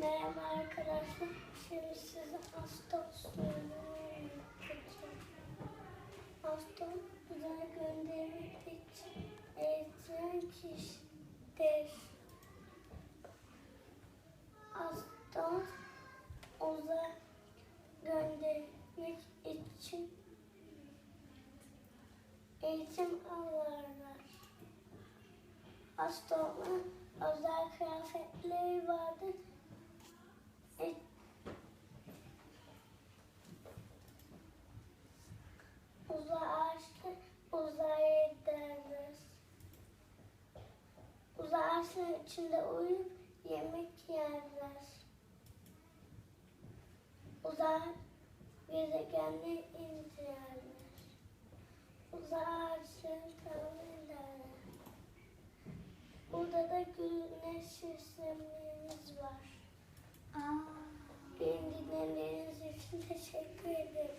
Merhaba arkadaşlar. Şimdi size Astos ürünü anlatacağım. Astos uzay göndermek için eğitilen kişidir. Astos uzay göndermek için eğitim alırlar. Astro'nun özel kıyafetleri vardır. Ağaçların içinde uyuyup yemek yerler. Uzay gezegenleri incelerler. Uzay ağaçlarını tahmin ederler. Burada da güneş sistemlerimiz var. Aa, Beni dinlediğiniz için teşekkür ederim.